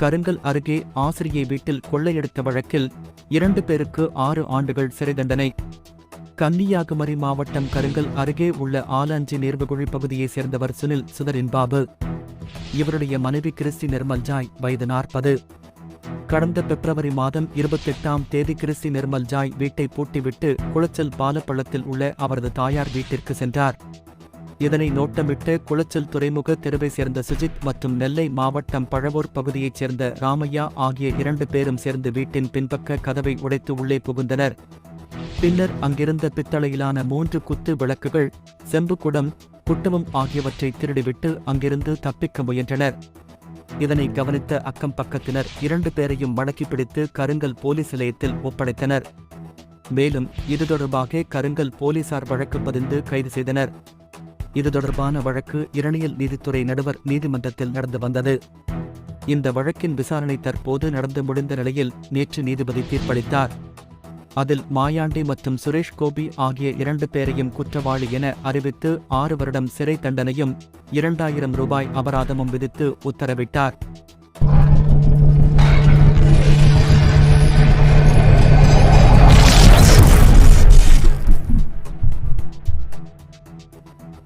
கருங்கல் அருகே ஆசிரியை வீட்டில் கொள்ளையடித்த வழக்கில் இரண்டு பேருக்கு ஆறு ஆண்டுகள் சிறை தண்டனை. கன்னியாகுமரி மாவட்டம் கருங்கல் அருகே உள்ள ஆலாஞ்சி நேர்வுகுழி பகுதியைச் சேர்ந்தவர் சுனில் சுதரின் பாபு. இவருடைய மனைவி கிறிஸ்டி நிர்மல் ஜாய் வயது நாற்பது. கடந்த பிப்ரவரி மாதம் இருபத்தெட்டாம் தேதி கிறிஸ்டி நிர்மல் ஜாய் வீட்டை பூட்டிவிட்டு குளச்சல் பாலப்பள்ளத்தில் உள்ள அவரது தாயார் வீட்டிற்கு சென்றார். இதனை நோட்டமிட்டு குளச்சல் துறைமுக தெருவை சேர்ந்த சுஜித் மற்றும் நெல்லை மாவட்டம் பழவூர் பகுதியைச் சேர்ந்த ராமையா ஆகிய இரண்டு பேரும் சேர்ந்து வீட்டின் பின்பக்க கதவை உடைத்து உள்ளே புகுந்தனர். பின்னர் அங்கிருந்த பித்தளையிலான மூன்று குத்து விளக்குகள் செம்பு குடம் குட்டமும் ஆகியவற்றை திருடிவிட்டு அங்கிருந்து தப்பிக்க முயன்றனர். இதனை கவனித்த அக்கம் பக்கத்தினர் இரண்டு பேரையும் மடக்கி பிடித்து கருங்கல் போலீஸ் நிலையத்தில் ஒப்படைத்தனர். மேலும் இது தொடர்பாக கருங்கல் போலீசார் வழக்கு பதிந்து கைது செய்தனர். இது தொடர்பான வழக்கு இரணியல் நீதித்துறை நடுவர் நீதிமன்றத்தில் நடந்து வந்தது. இந்த வழக்கின் விசாரணை தற்போது நடந்து முடிந்த நிலையில் நேற்று நீதிபதி தீர்ப்பளித்தார். அதில் மாயாண்டி மற்றும் சுரேஷ் கோபி ஆகிய இரண்டு பேரையும் குற்றவாளி என அறிவித்து ஆறு வருடம் சிறை தண்டனையும் இரண்டாயிரம் ரூபாய் அபராதமும் விதித்து உத்தரவிட்டார்.